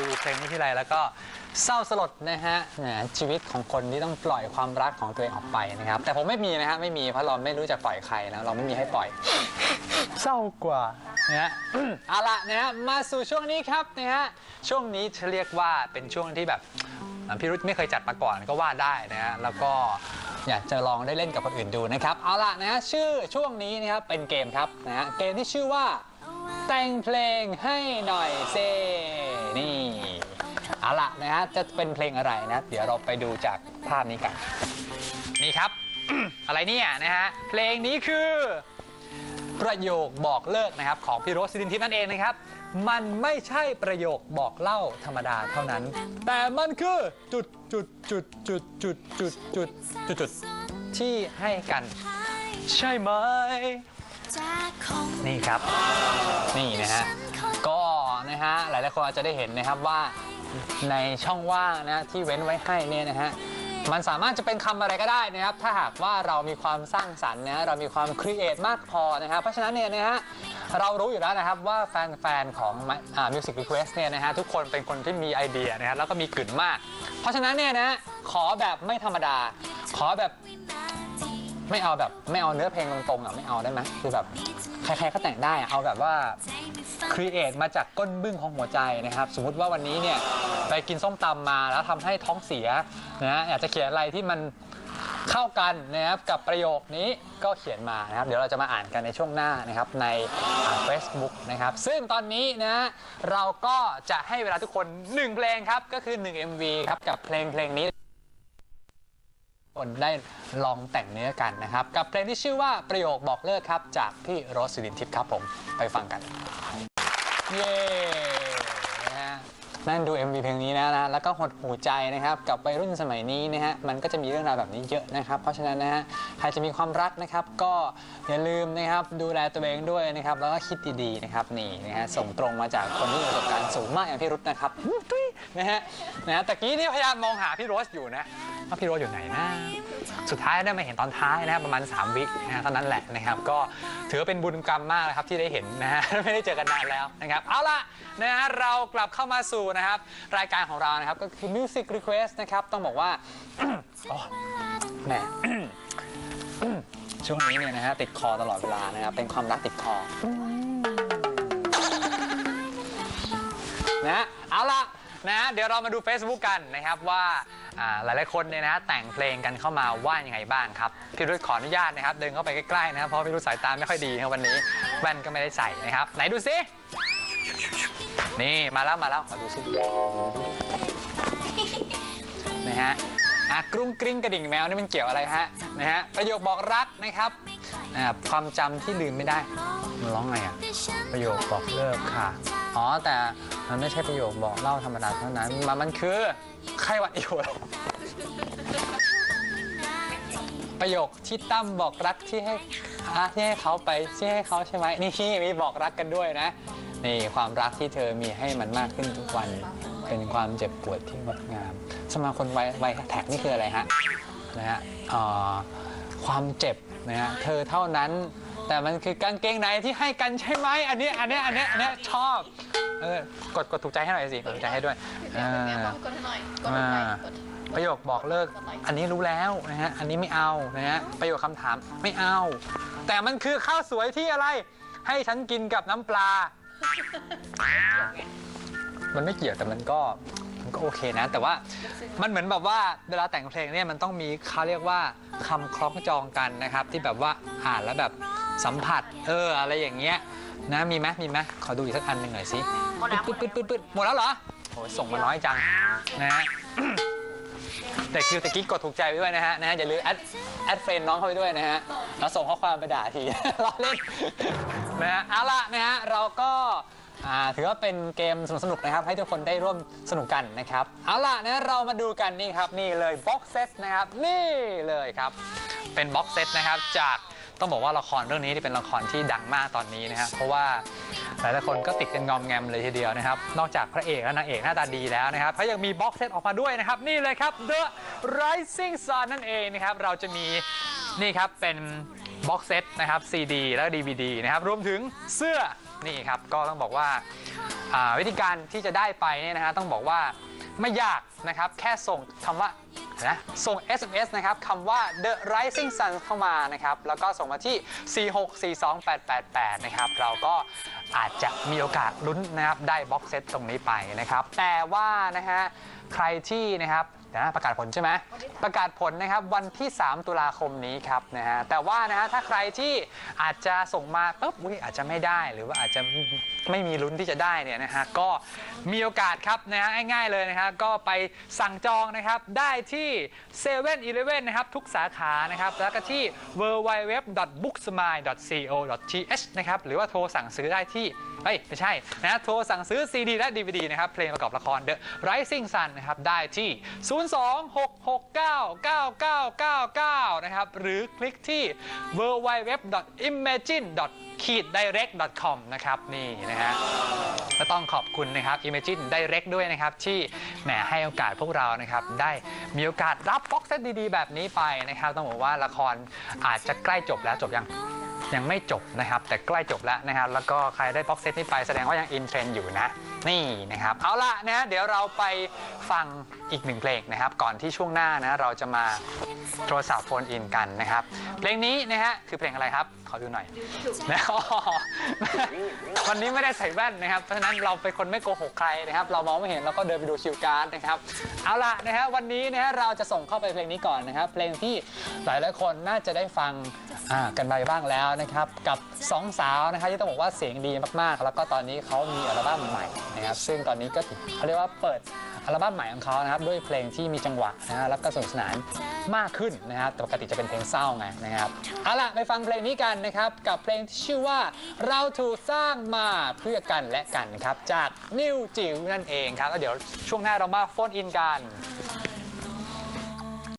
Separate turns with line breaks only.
ดูเพลงนี้ที่ไรแล้วก็เศร้าสลดนะฮะแหมชีวิตของคนที่ต้องปล่อยความรักของตัวเองออกไปนะครับ แต่ผมไม่มีนะฮะไม่มีเพราะเราไม่รู้จะปล่อยใครนะเราไม่มีให้ปล่อย เศร้ากว่านะฮะ เอาละนะฮะมาสู่ช่วงนี้ครับนะฮะช่วงนี้จะเรียกว่าเป็นช่วงที่แบบพี่รุธไม่เคยจัดมาก่อนก็ว่าได้นะฮะแล้วก็อยากจะลองได้เล่นกับคนอื่นดูนะครับเอาละนะฮะชื่อช่วงนี้นะครับเป็นเกมครับนะฮะเกมที่ชื่อว่า แต่งเพลงให้หน่อยเซ นี่เอาละนะฮะจะเป็นเพลงอะไรนะ เดี๋ยวเราไปดูจากภาพนี้กัน นี่ครับ อะไรเนี่ยนะฮะเพลงนี้คือ ประโยคบอกเลิกนะครับ ของพี่โรสซิดินทิพย์นั่นเองนะครับ มันไม่ใช่ประโยคบอกเล่าธรรมดาเท่านั้น แต่มันคือจุดจุดจุดจุดจุดจุดจุดจุดจุดที่ให้กัน ใช่ไหมนี่ครับ นี่นะฮะก็นะ ฮะหลายๆคนอาจจะได้เห็นนะครับว่าในช่องว่างนะที่เว้นไว้ให้เนี่ยนะฮะมันสามารถจะเป็นคำอะไรก็ได้นะครับ ถ้าหากว่าเรามีความสร้างสรรค์นะเรามีความครีเอทมากพอนะครับเพราะฉะนั้นเนี่ยนะฮะเรารู้อยู่แล้วนะครับว่าแฟนๆของมิวสิกรีเควสเนี่ยนะฮะทุกคนเป็นคนที่มีไอเดียนะครับแล้วก็มีกลิ่นมาก เพราะฉะนั้นเนี่ยนะขอแบบไม่ธรรมดา ขอแบบไม่เอาแบบไม่เอาเนื้อเพลงตรงๆอะไม่เอาได้ไหมคือแบบใครๆก็แต่งได้เอาแบบว่า ครีเอทมาจากก้นบึ้งของหัวใจนะครับ สมมุติว่าวันนี้เนี่ยไปกินส้มตำมาแล้วทำให้ท้องเสียนะฮะอยากจะเขียนอะไรที่มันเข้ากันนะครับกับประโยคนี้ก็เขียนมานะครับ เดี๋ยวเราจะมาอ่านกันในช่วงหน้านะครับใน Facebook นะครับ ซึ่งตอนนี้นะเราก็จะให้เวลาทุกคน 1 เพลงครับ ก็คือ 1 MV ครับกับเพลงเพลงนี้ คนได้ลองแต่งเนื้อกันนะครับ กับเพลงที่ชื่อว่าประโยคบอกเลิกครับ จากพี่โรสสิรินทิพย์ครับผมไปฟังกัน เย้นะฮะนั่นดู MV เพลงนี้นะนะแล้วก็หดหูใจนะครับกับวัยรุ่นสมัยนี้นะฮะมันก็จะมีเรื่องราวแบบนี้เยอะนะครับ เพราะฉะนั้นนะฮะใครจะมีความรักนะครับ ก็อย่าลืมนะครับดูแลตัวเองด้วยนะครับ แล้วก็คิดดีๆนะครับนี่นะฮะส่งตรงมาจากคนที่มีประสบการณ์สูงมากอย่างพี่รุธนะครับอื้อตุ้ยนะฮะนะฮะตะกี้นี่พยายามมองหาพี่โรสอยู่นะ ว่าพี่โรสอยู่ไหนนะสุดท้ายได้มาเห็นตอนท้ายนะครับประมาณ 3 วินะฮะเท่านั้นแหละนะครับ ก็ถือว่าเป็นบุญกรรมมากนะครับที่ได้เห็นนะฮะไม่ได้เจอกันนานแล้วนะครับเอาล่ะนะฮะเรากลับเข้ามาสู่นะครับ รายการของเรานะครับก็คือ Music Request นะครับ ต้องบอกว่าโอ้แหม ช่วงนี้เนี่ยนะฮะติดคอตลอดเวลานะครับ เป็นความรักติดคอนะเอาละนะเดี๋ยวเรามาดู Facebook กันนะครับว่า อ่าหลายๆคนเนี่ยนะแต่งเพลงกันเข้ามาว่ายังไงบ้างครับพี่รุธขออนุญาตนะครับ เดินเข้าไปใกล้ๆนะครับเพราะพี่รุธสายตาไม่ค่อยดีครับวันนี้แว่นก็ไม่ได้ใส่นะครับ ไหนดูซินี่มาแล้วมาแล้วขอดูซินะฮะอะกรุ้งกริ้งกระดิ่งแมวนี่มันเกี่ยวอะไรฮะนะฮะประโยคบอกรักนะครับอ่าความจำที่ลืมไม่ได้มันร้องไงอะประโยคบอกเลิกค่ะอ๋อแต่ มันไม่ใช่ประโยคบอกเล่าธรรมดาเท่านั้น มันมันคือไข้หวัดอยู่ประโยคที่ตั้มบอกรักที่ให้อะที่ให้เขาไปที่ให้เขาใช่ไหมนี่มีบอกรักกันด้วยนะนี่ความรักที่เธอมีให้มันมากขึ้นทุกวัน เป็นความเจ็บปวดที่งดงาม สมาคมไวไวแท็กนี่คืออะไรฮะนะฮะเอ่อความเจ็บนะฮะเธอเท่านั้น แต่มันคือกางเกงในที่ให้กันใช่ไหมอันนี้อันนี้อันนี้อันนี้ชอบ เออกดกดถูกใจให้หน่อยสิกดถูกใจให้ด้วยอ่า
กดให้หน่อยกดลงไปกด
ประโยคบอกเลิก อันนี้รู้แล้วนะฮะ อันนี้ไม่เอานะฮะ ประโยคคำถามไม่เอา แต่มันคือข้าวสวยที่อะไร ให้ฉันกินกับน้ำปลา มันไม่เกี่ยวแต่มันก็มันก็โอเคนะ แต่ว่ามันเหมือนแบบว่าเวลาแต่งเพลงเนี่ยมันต้องมีเขาเรียกว่าคำคล้องจองกันนะครับ ที่แบบว่าอ่านแล้วแบบสัมผัส เอออะไรอย่างเงี้ย นะมีไหมมีไหมขอดูอีกสักอันหนึ่งหน่อยสิ
หมดแล้ว
ปึ๊ดปึ๊ดปึ๊ดปึ๊ดหมดแล้วเหรอโอ้ยส่งมาน้อยจังนะฮะ แต่คือตะกี้กดถูกใจไว้ด้วยนะฮะนะฮะอย่าลืมแอดแอดเฟรนน้องเข้าไปด้วยนะฮะแล้วส่งข้อความไปด่าที ล้อเล่นนะฮะเอาละนะฮะเราก็อ่าถือว่าเป็นเกมสนุกๆนะครับ ให้ทุกคนได้ร่วมสนุกกันนะครับเอาล่ะนะเรามาดูกันนี่ครับนี่เลยบ็อกเซตนะครับนี่เลยครับ เป็นบ็อกเซตนะครับจาก ต้องบอกว่าละครเรื่องนี้ที่เป็นละครที่ดังมากตอนนี้นะครับเพราะว่าหลายๆคนก็ติดกันงอมแงมเลยทีเดียวนะครับ นอกจากพระเอกและนางเอกหน้าตาดีแล้วนะครับเขายังมีบ็อกเซตออกมาด้วยนะครับ นี่เลยครับ The Rising Sun นั่นเองนะครับ เราจะมีนี่ครับเป็นบ็อกเซตนะครับ CD แล้ว DVD นะครับรวมถึงเสื้อนี่ครับก็ต้องบอกว่าอ่าวิธีการที่จะได้ไปเนี่ยนะฮะต้องบอกว่าไม่ยากนะครับ แค่ส่งคำว่า นะส่ง SMS นะครับคำว่า The Rising Sun เข้ามานะครับ แล้วก็ส่งมาที่ 4642888 นะครับ เราก็อาจจะมีโอกาสลุ้นนะครับ ได้บ็อกเซตตรงนี้ไปนะครับ แต่ว่านะฮะ ใครที่นะครับ นะประกาศผลใช่ไหมประกาศผลนะครับวันที่ 3 ตุลาคมนี้ครับนะฮะแต่ว่านะฮะถ้าใครที่อาจจะส่งมาปุ๊บอุ๊ยอาจจะไม่ได้หรือว่าอาจจะไม่มีลุ้นที่จะได้เนี่ยนะฮะก็มีโอกาสครับนะฮะง่ายๆเลยนะฮะก็ไปสั่งจองนะครับได้ที่7 e เ e ่ e อนะครับทุกสาขานะครับแล้วก็ที่ www.booksmile.co.th นะครับหรือว่าโทรสั่งซื้อได้ที่ เอ้ย ไม่ใช่นะโทรสั่งซื้อ CD และ DVD นะครับ เพลงประกอบละคร The Rising Sun นะครับ ได้ที่ 026699999 นะครับ หรือคลิกที่ www.imagine direct.com นะครับ นี่นะฮะก็ต้องขอบคุณนะครับ Imagine Direct ด้วยนะครับ ที่แหมให้โอกาสพวกเรานะครับ ได้มีโอกาสรับบ็อกเซตดีๆ แบบนี้ไปนะครับ ต้องบอกว่าละครอาจจะใกล้จบแล้วจบยัง ยังไม่จบนะครับ แต่ใกล้จบแล้วนะครับ แล้วก็ใครได้บ็อกเซตนี้ไปแสดงว่ายังอินเทรนด์อยู่นะ นี่นะครับ เอาละนะเดี๋ยวเราไปฟังอีกหนึ่งเพลงนะครับ ก่อนที่ช่วงหน้านะเราจะมาโทรศัพท์โฟนอินกันนะครับ เพลงนี้นะฮะคือเพลงอะไรครับ ขอดูหน่อยนะวันนี้ไม่ได้ใส่แว่นนะครับ เพราะฉะนั้นเราเป็นคนไม่โกหกใครนะครับ เรามองไม่เห็นเราก็เดินไปดูคิวการ์ดนะครับ เอาละนะฮะวันนี้นะฮะเราจะส่งเข้าไปเพลงนี้ก่อนนะครับ เพลงที่หลายหลายคนน่าจะได้ฟังกันไปบ้างแล้วนะครับกับสองสาวนะครับที่ต้องบอกว่าเสียงดีมากๆ แล้วก็ตอนนี้เขามีอัลบั้มใหม่นะครับซึ่งตอนนี้ก็เขาเรียกว่าเปิดอัลบั้มใหม่ของเขานะครับด้วยเพลงที่มีจังหวะนะฮะแล้วก็สนุกสนานมากขึ้นนะครับปกติจะเป็นเพลงเศร้าไงนะครับเอาล่ะไปฟังเพลงนี้กันนะครับกับเพลงที่ชื่อว่าเราถูกสร้างมาเพื่อกันและกันครับจากนิวจิ๋วนั่นเองครับแล้วเดี๋ยวช่วงหน้าเรามาโฟนอินกัน